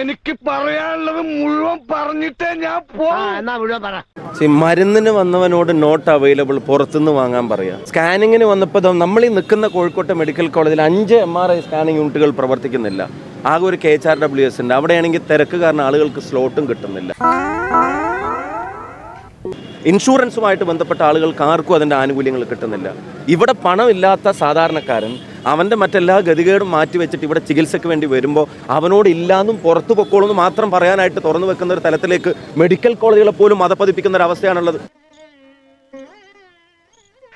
എനിക്ക് പറയാനുള്ളത് മുഴുവൻ പറഞ്ഞിട്ടേ ഞാൻ എന്നാ മുഴുവൻ പറ. മരുന്നിന് വന്നവനോട് നോട്ട് അവൈലബിൾ പുറത്തുനിന്ന് വാങ്ങാൻ പറയാം. സ്കാനിങ്ങിന് വന്നപ്പോൾ നമ്മൾ ഈ നിൽക്കുന്ന കോഴിക്കോട്ടെ മെഡിക്കൽ കോളേജിൽ അഞ്ച് എം ആർ ഐ സ്കാനിങ് യൂണിറ്റുകൾ പ്രവർത്തിക്കുന്നില്ല. ആകെ ഒരു K H R W S ഉണ്ട്. അവിടെയാണെങ്കിൽ തിരക്ക് കാരണം ആളുകൾക്ക് സ്ലോട്ടും കിട്ടുന്നില്ല. ഇൻഷുറൻസുമായിട്ട് ബന്ധപ്പെട്ട ആളുകൾക്ക് ആർക്കും അതിന്റെ ആനുകൂല്യങ്ങൾ കിട്ടുന്നില്ല. ഇവിടെ പണമില്ലാത്ത സാധാരണക്കാരൻ അവന്റെ മറ്റെല്ലാ ഗതികേടും മാറ്റി വെച്ചിട്ട് ഇവിടെ ചികിത്സയ്ക്ക് വേണ്ടി വരുമ്പോൾ അവനോട് ഇല്ലാന്നും പുറത്തു പൊക്കോളൂന്ന് മാത്രം പറയാനായിട്ട് തുറന്നു വെക്കുന്ന ഒരു തലത്തിലേക്ക് മെഡിക്കൽ കോളേജുകളെ പോലും മതപ്പതിപ്പിക്കുന്ന ഒരു അവസ്ഥയാണുള്ളത്.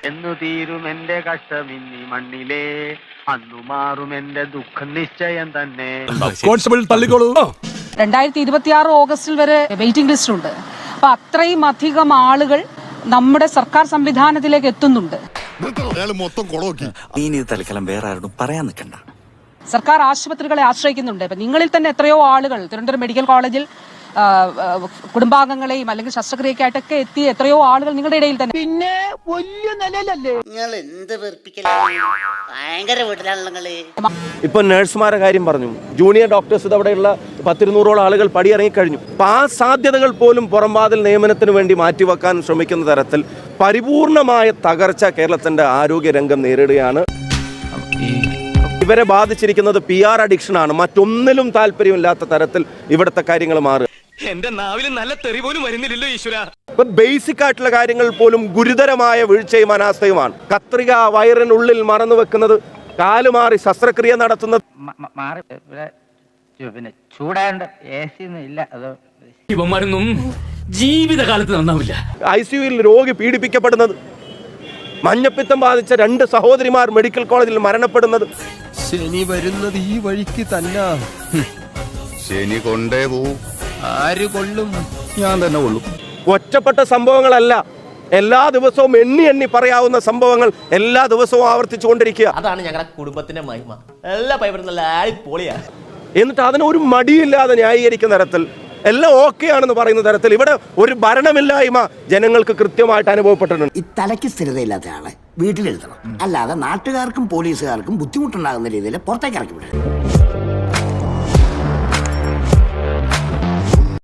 എന്നു തീരും എന്റെ കഷ്ടമിന്നി മണ്ണിലേ അന്നു മാറും എന്റെ ദുഃഖം നിശ്ചയം തന്നെ. കോൺസ്റ്റബിൾ തള്ളിക്കോളൂ. രണ്ടായിരത്തി ഇരുപത്തിയാറ് ഓഗസ്റ്റിൽ വരെ വെയിറ്റിംഗ് ലിസ്റ്റ് ഉണ്ട്. അപ്പൊ അത്രയും അധികം ആളുകൾ നമ്മുടെ സർക്കാർ സംവിധാനത്തിലേക്ക് എത്തുന്നുണ്ട്. അയാൾ മൊത്തം കുളമാക്കി ഇനി തൽക്കാലം വേറെ ആരോടും പറയാൻ നിൽക്കണ്ട. സർക്കാർ ആശുപത്രികളെ ആശ്രയിക്കുന്നുണ്ട്. ഇപ്പൊ നിങ്ങളിൽ തന്നെ എത്രയോ ആളുകൾ തിരുവനന്തപുരം മെഡിക്കൽ കോളേജിൽ കുടുംബാംഗങ്ങളെയും അല്ലെങ്കിൽ ശസ്ത്രക്രിയക്കായിട്ടൊക്കെ എത്തിയ എത്രയോ ആളുകൾ നിങ്ങളുടെ ഇടയിൽ തന്നെ. പിന്നെ വലിയ നിലയിലല്ലേ? നിങ്ങൾ എന്ത് ഭയങ്കര വീട്ടിലാണല്ലോ ഇപ്പൊ നഴ്സുമാരെ കാര്യം പറഞ്ഞു. ജൂനിയർ ഡോക്ടേഴ്സ് ഇതവിടെയുള്ള പത്തിരുന്നൂറോളം ആളുകൾ പടിയിറങ്ങിക്കഴിഞ്ഞു. അപ്പൊ ആ സാധ്യതകൾ പോലും പുറംവാതിൽ നിയമനത്തിന് വേണ്ടി മാറ്റിവെക്കാൻ ശ്രമിക്കുന്ന തരത്തിൽ പരിപൂർണമായ തകർച്ച കേരളത്തിന്റെ ആരോഗ്യ രംഗം നേരിടുകയാണ്. ഇവരെ ബാധിച്ചിരിക്കുന്നത് പി ആർ അഡിക്ഷൻ ആണ്. മറ്റൊന്നിലും താല്പര്യമില്ലാത്ത തരത്തിൽ ഇവിടുത്തെ കാര്യങ്ങൾ മാറുക എന്റെ നാവിൽ നല്ല തെറി പോലും വരുന്നില്ലല്ലോ ഈശ്വര. ഇപ്പൊ ബേസിക് ആയിട്ടുള്ള കാര്യങ്ങൾ പോലും ഗുരുതരമായ വീഴ്ചയും അനാസ്ഥയുമാണ്. കത്രിക വയറിനുള്ളിൽ മറന്നു വെക്കുന്നത് കാലുമാറി ശസ്ത്രക്രിയ നടത്തുന്നത്. മാറി ഇവിടെ പിന്നെ ചൂടാണ്ട് എ സി ഒന്നും ഇല്ല അത് ഇവന്മാരൊന്നും ജീവിതകാലത്ത് നന്നാവില്ല. ഐ സിയുയിൽ രോഗി പീഡിപ്പിക്കപ്പെടുന്നത് മഞ്ഞപ്പിത്തം ബാധിച്ച രണ്ട് സഹോദരിമാർ മെഡിക്കൽ കോളേജിൽ മരണപ്പെടുന്നത്. ശനി വരുന്നത് ഈ വഴിക്ക് തന്നെ. ശനി കൊണ്ടേ പോവും. ആര് കൊള്ളും ഞാൻ തന്നെ കൊള്ളും ഒറ്റപ്പെട്ട സംഭവങ്ങളല്ല. എല്ലാ ദിവസവും എണ്ണി എണ്ണി പറയാവുന്ന സംഭവങ്ങൾ എല്ലാ ദിവസവും ആവർത്തിച്ചുകൊണ്ടിരിക്കുക അതാണ് ഞങ്ങളുടെ കുടുംബത്തിന്റെ മഹിമ. എല്ലാ പൈപ്പറും നല്ല അടിപൊളിയാ. എന്നിട്ട് അതിന് ഒരു മടിയില്ലാതെ ന്യായീകരിക്കുന്ന തരത്തിൽ എല്ലാം ഓക്കെ ആണെന്ന് പറയുന്ന തരത്തിൽ ഇവിടെ ഒരു ഭരണമില്ലായ്മ ജനങ്ങൾക്ക് കൃത്യമായിട്ട് അനുഭവപ്പെട്ടിട്ടുണ്ട്. ഈ തലയ്ക്ക് സ്ഥിരതയില്ലാത്ത ആളെ വീട്ടിലെഴുതണം അല്ലാതെ നാട്ടുകാർക്കും പോലീസുകാർക്കും ബുദ്ധിമുട്ടുണ്ടാകുന്ന രീതിയിൽ പുറത്തേക്ക് ഇറക്കി വിടരുത്.